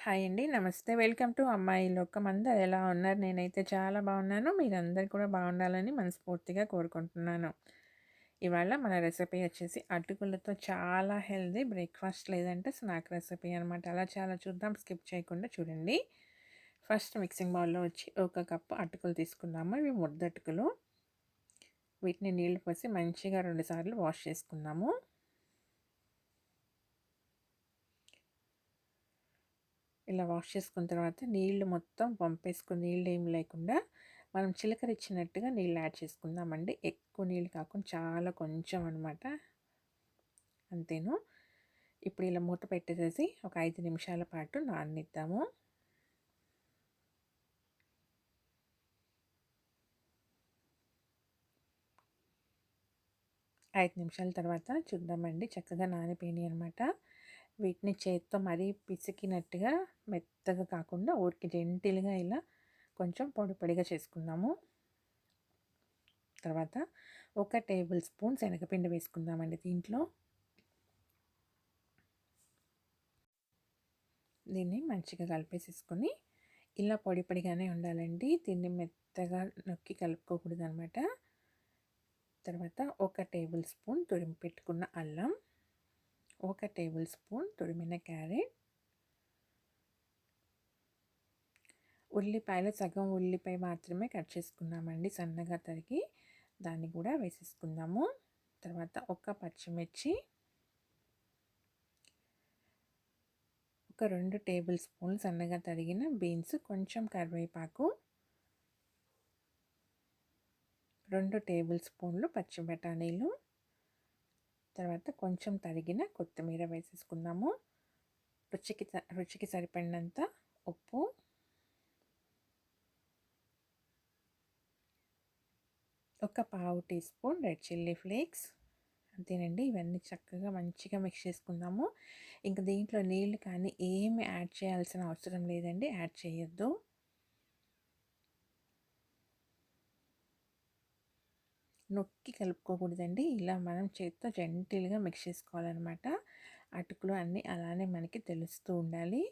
Hi అండి. నమస్తే. Welcome to అమ్మాయి లోకం అందరు ఎలా ఉన్నారు? నేనైతే చాలా బాగున్నాను. మీరందరు కూడా బాగుండాలని మనస్ఫూర్తిగా కోరుకుంటున్నాను. ఇవాళ మన రెసిపీ వచ్చేసి అటుకులతో చాలా హెల్దీ బ్రేక్ఫాస్ట్ లేదంటే స్నాక్ రెసిపీ అనమాట అలా చాలా చూద్దాం. స్కిప్ చేయకుండా చూడండి. ఫస్ట్ మిక్సింగ్ బౌల్లో వచ్చి ఒక కప్పు అటుకులు తీసుకున్నాము ఇవి ముద్దటుకులు. వీటిని నీళ్ళు పోసి మంచిగా రెండుసార్లు వాష్ చేసుకున్నాము ఇలా వాష్ చేసుకున్న తర్వాత నీళ్ళు మొత్తం పంపేసుకుని నీళ్ళు ఏం లేకుండా మనం చిలకర ఇచ్చినట్టుగా నీళ్ళు యాడ్ చేసుకుందామండి. ఎక్కువ నీళ్ళు కాకుండా చాలా కొంచెం అనమాట అంతేను. ఇప్పుడు ఇలా మూత పెట్టేసేసి ఒక ఐదు నిమిషాల పాటు నాననిద్దాము. ఐదు నిమిషాల తర్వాత చూద్దామండి. చక్కగా నానిపోయినాయి అనమాట వీటిని చేత్తో మరీ పిసికినట్టుగా మెత్తగా కాకుండా ఊరికి జెంటిల్గా ఇలా కొంచెం పొడి పొడిగా చేసుకుందాము. తర్వాత ఒక టేబుల్ స్పూన్ శనగపిండి వేసుకుందామండి దీంట్లో. దీన్ని మంచిగా కలిపేసేసుకొని ఇలా పొడి పొడిగానే ఉండాలండి. దీన్ని మెత్తగా నొక్కి కలుపుకోకూడదు అనమాట తర్వాత ఒక టేబుల్ స్పూన్ తురిమి పెట్టుకున్న అల్లం. ఒక టేబుల్ స్పూన్ తురిమిన క్యారెట్. ఉల్లిపాయలు సగం ఉల్లిపాయ మాత్రమే కట్ చేసుకున్నామండి సన్నగా తరిగి. దాన్ని కూడా వేసేసుకుందాము. తర్వాత ఒక పచ్చిమిర్చి. ఒక రెండు టేబుల్ స్పూన్లు సన్నగా తరిగిన బీన్స్ కొంచెం కరివేపాకు. రెండు టేబుల్ స్పూన్లు పచ్చి బఠానీలు తర్వాత కొంచెం తరిగిన కొత్తిమీర వేసేసుకుందాము. రుచికి రుచికి సరిపడినంత ఉప్పు. ఒక పావు teaspoon red chilli flakes. అంతేనండి ఇవన్నీ చక్కగా మంచిగా మిక్స్ చేసుకుందాము. ఇంకా దీంట్లో నీళ్ళు కానీ ఏమి యాడ్ చేయాల్సిన అవసరం లేదండి యాడ్ చేయొద్దు. నొక్కి కలుపుకోకూడదండి. ఇలా మనం చేతితో జెంటిల్గా మిక్స్ చేసుకోవాలన్నమాట. అటుకులు అన్నీ అలానే మనకి తెలుస్తూ ఉండాలి.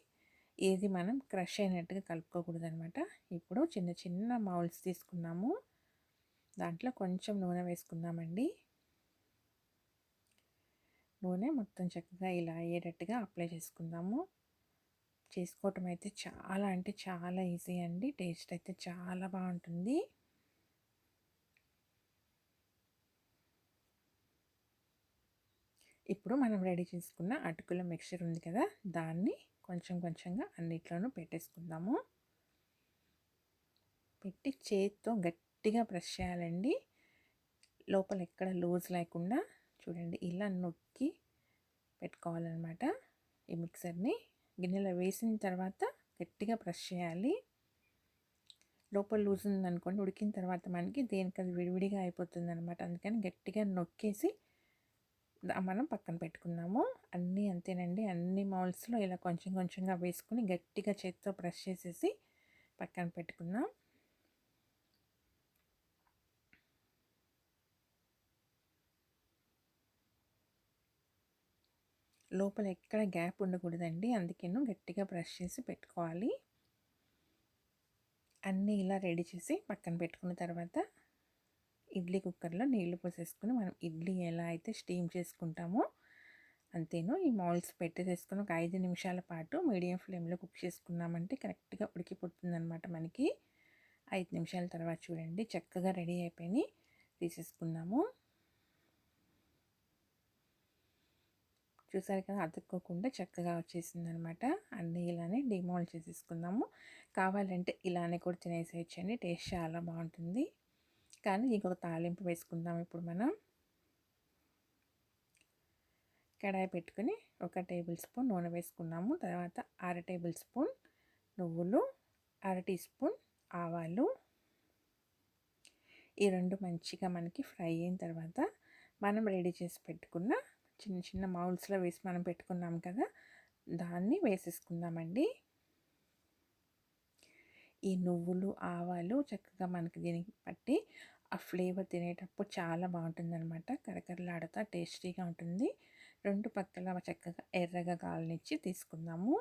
ఏది మనం క్రష్ అయినట్టుగా కలుపుకోకూడదనమాట ఇప్పుడు చిన్న చిన్న మౌల్స్ తీసుకున్నాము. దాంట్లో కొంచెం నూనె వేసుకుందామండి. నూనె మొత్తం చక్కగా ఇలా అయ్యేటట్టుగా అప్లై చేసుకుందాము. చేసుకోవటం అయితే చాలా అంటే చాలా ఈజీ అండి. టేస్ట్ అయితే చాలా బాగుంటుంది. ఇప్పుడు మనం రెడీ చేసుకున్న అటుకుల మిక్చర్ ఉంది కదా దాన్ని కొంచెం కొంచెంగా అన్నిట్లోనూ పెట్టేసుకుందాము. పెట్టి చేతితో గట్టిగా ప్రెస్ చేయాలండి. లోపల ఎక్కడ లూజ్ లేకుండా చూడండి ఇలా నొక్కి పెట్టుకోవాలన్నమాట ఈ మిక్సర్ని. గిన్నెలో వేసిన తర్వాత గట్టిగా ప్రెస్ చేయాలి. లోపల లూజ్ ఉందనుకోండి ఉడికిన తర్వాత మనకి దేనికి అది విడివిడిగా అయిపోతుంది అనమాట అందుకని గట్టిగా నొక్కేసి మనం పక్కన పెట్టుకున్నాము. అన్నీ అంతేనండి. అన్ని మౌల్స్లో ఇలా కొంచెం కొంచెంగా వేసుకుని గట్టిగా చేతితో బ్రష్ చేసేసి పక్కన పెట్టుకున్నాం. లోపల ఎక్కడ గ్యాప్ ఉండకూడదండి. అందుకేను గట్టిగా బ్రష్ చేసి పెట్టుకోవాలి. అన్నీ ఇలా రెడీ చేసి పక్కన పెట్టుకున్న తర్వాత ఇడ్లీ కుక్కర్లో నీళ్ళు పోసేసుకుని మనం ఇడ్లీ ఎలా అయితే స్టీమ్ చేసుకుంటామో అంతేను. ఈ మౌల్స్ పెట్టేసేసుకుని ఒక ఐదు నిమిషాల పాటు మీడియం ఫ్లేమ్లో కుక్ చేసుకున్నామంటే కరెక్ట్గా ఉడికిపోతుంది అనమాట మనకి. ఐదు నిమిషాల తర్వాత చూడండి చక్కగా రెడీ అయిపోయి తీసేసుకున్నాము చూసారు కదా అతుక్కోకుండా చక్కగా వచ్చేసింది అనమాట అన్నీ ఇలానే డిమాల్ చేసేసుకుందాము. కావాలంటే ఇలానే కూడా తినేసేయచ్చండి. టేస్ట్ చాలా బాగుంటుంది. కానీ ఇంకొక తాలింపు వేసుకుందాం ఇప్పుడు మనం. కడాయి పెట్టుకుని ఒక టేబుల్ స్పూన్ నూనె వేసుకున్నాము. తర్వాత అర టేబుల్ స్పూన్ నువ్వులు అర టీ స్పూన్ ఆవాలు. ఈ రెండు మంచిగా మనకి ఫ్రై అయిన తర్వాత మనం రెడీ చేసి పెట్టుకున్న చిన్న చిన్న మౌల్స్లో వేసి మనం పెట్టుకున్నాం కదా దాన్ని వేసేసుకుందామండి. ఈ నువ్వులు ఆవాలు చక్కగా మనకి దీనికి పట్టి ఆ ఫ్లేవర్ తినేటప్పుడు చాలా బాగుంటుందన్నమాట. కరకరలాడుతా టేస్టీగా ఉంటుంది. రెండు పక్కల చక్కగా ఎర్రగా కాలనిచ్చి తీసుకుందాము.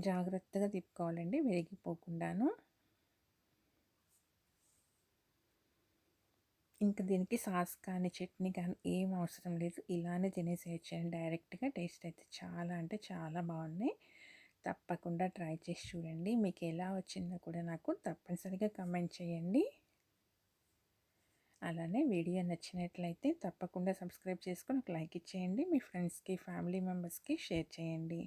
జాగ్రత్తగా తిప్పుకోవాలండి విరిగిపోకుండాను. ఇంకా దీనికి సాస్ కానీ చట్నీ కానీ ఏం అవసరం లేదు. ఇలానే తినేసేయచ్చండి. డైరెక్ట్గా టేస్ట్ అయితే చాలా అంటే చాలా బాగున్నాయి. తప్పకుండా ట్రై చేసి చూడండి. మీకు ఎలా వచ్చిందో కూడా నాకు తప్పనిసరిగా కమెంట్ చేయండి. అలానే వీడియో నచ్చినట్లయితే తప్పకుండా సబ్స్క్రైబ్ చేసుకుని ఒక లైక్ ఇచ్చేయండి. మీ ఫ్రెండ్స్కి ఫ్యామిలీ మెంబర్స్కి షేర్ చేయండి.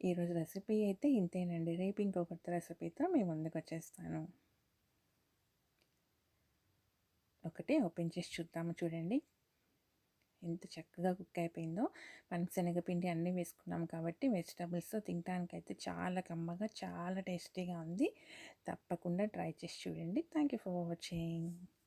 ఈరోజు రెసిపీ అయితే ఇంతేనండి. రేపు ఇంకో కొత్త రెసిపీతో మీ ముందుకు వచ్చేస్తాను. ఒకటి ఓపెన్ చేసి చూద్దాము చూడండి. ఎంత చక్కగా కుక్ అయిపోయిందో. మనం శనగపిండి అన్నీ వేసుకున్నాం కాబట్టి వెజిటబుల్స్ తినడానికైతే చాలా కమ్మగా చాలా టేస్టీగా ఉంది. తప్పకుండా ట్రై చేసి చూడండి. Thank you for watching.